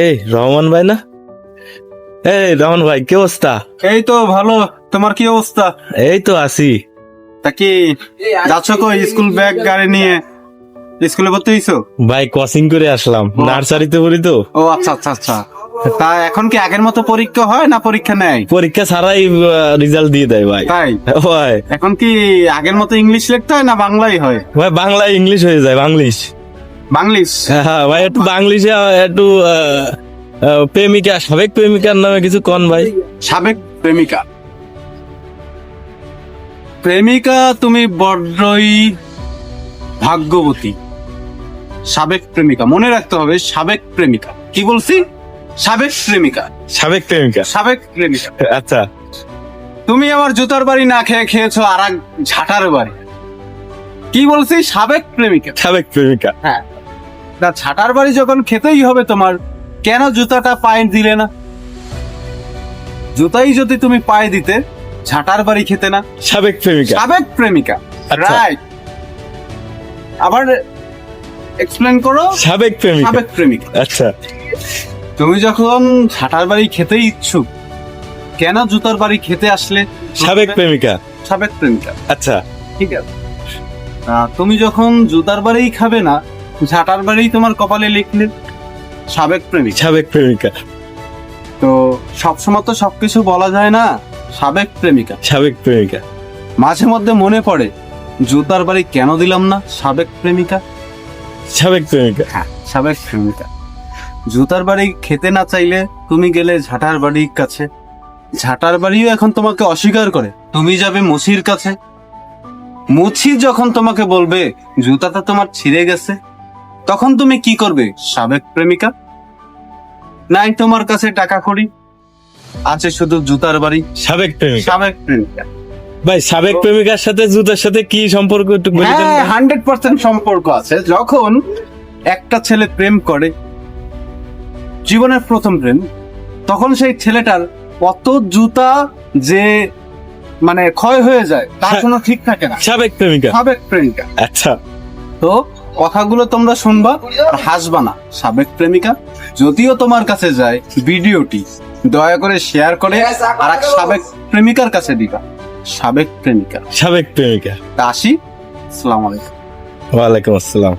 এই রহমান ভাই না? এই রহমান ভাই কি অবস্থা? এই তো ভালো তোমার কি অবস্থা? এই তো আছি। তা কি যাচ্ছ তো স্কুল ব্যাগ গাড়ি নিয়ে? স্কুলে ভর্তি হইছো? ভাই কোচিং করে আসলাম। নার্সারিতে পড়ি তো। ও আচ্ছা আচ্ছা আচ্ছা। তা এখন কি আগের মতো পরীক্ষা হয় না পরীক্ষা নেয়? পরীক্ষা ছাড়াই রেজাল্ট দিয়ে দেয় ভাই। তাই? ভাই এখন কি আগের মতো ইংলিশ লিখতে হয় না বাংলাই হয়? ভাই বাংলা ইংলিশ হয়ে যায় বাংলিশ। বাংলিশ? হ্যাঁ ভাই একটু বাংলিশে একটু প্রেমিকা সাবেক প্রেমিকার নামে কিছু কন ভাই? সাবেক প্রেমিকা। প্রেমিকা তুমি বড্ডই ভাগ্যবতী। সাবেক প্রেমিকা মনে রাখতে হবে সাবেক প্রেমিকা। কি বলছি? সাবেক প্রেমিকা। সাবেক প্রেমিকা। সাবেক প্রেমিকা। আচ্ছা। তুমি আমার জুতার বাড়ি না খেয়ে খেয়েছো আর এক ঝাঁটার বাড়ি। কি বলছি? সাবেক প্রেমিকা। সাবেক প্রেমিকা। হ্যাঁ। না ছাটার বাড়ি যখন খেতেই হবে তোমার কেন জুতাটা পায়ে দিলে না? জুতাই যদি তুমি পায়ে দিতে ঝাঁটার বাড়ি খেতে না? সাবেক প্রেমিকা। সাবেক প্রেমিকা আচ্ছা। রাইট আবার এক্সপ্লেন করো। সাবেক প্রেমিকা। সাবেক প্রেমিকা। আচ্ছা। তুমি যখন ঝাঁটার বাড়ি খেতে ইচ্ছুক কেন জুতার বাড়ি খেতে আসলে? সাবেক প্রেমিকা। সাবেক প্রেমিকা। আচ্ছা। ঠিক আছে। তুমি যখন জুতার বাড়ি খাবে না ঝাঁটার বাড়ি তোমার কপালে লিখলে সাবেক প্রেমিক। সাবেক প্রেমিকা। তো সবসময় তো সবকিছু বলা যায় না সাবেক প্রেমিকা। সাবেক প্রেমিকা। মাঝে মধ্যে মনে পড়ে জুতার বাড়ি কেন দিলাম না সাবেক প্রেমিকা? সাবেক প্রেমিকা। হ্যাঁ সাবেক প্রেমিকা। জুতার বাড়ি খেতে না চাইলে তুমি গেলে ঝাঁটার বাড়ির কাছে। ঝাঁটার বাড়িও এখন তোমাকে অস্বীকার করে তুমি যাবে মুছির কাছে। মুছি যখন তোমাকে বলবে জুতাটা তোমার ছিঁড়ে গেছে। তখন তুমি কি করবে সাবেক প্রেমিকা? নাই তোমার কাছে টাকা করি আছে শুধু জুতার বাড়ি। সাবেক প্রেমিকা? সাবেক প্রেমিকা। ভাই সাবেক প্রেমিকার সাথে জুতার সাথে কি সম্পর্ক একটু বলে দেন হ্যাঁ হান্ড্রেড পার্সেন্ট সম্পর্ক আছে। যখন একটা ছেলে প্রেম করে জীবনের প্রথম প্রেম তখন সেই ছেলেটার কত জুতা যে মানে ক্ষয় হয়ে যায় তার হ্যাঁ। কোনো ঠিক থাকে না। সাবেক প্রেমিকা? সাবেক প্রেমিকা। আচ্ছা। তো কথাগুলো তোমরা শুনবা আর হাসবা না সাবেক প্রেমিকা। যদিও তোমার কাছে যায় ভিডিওটি দয়া করে শেয়ার করে আর এক সাবেক প্রেমিকার কাছে দিবা। সাবেক প্রেমিকা। সাবেক প্রেমিকা। তা আসি। আসসালামু আলাইকুম। ওয়ালাইকুম আসসালাম।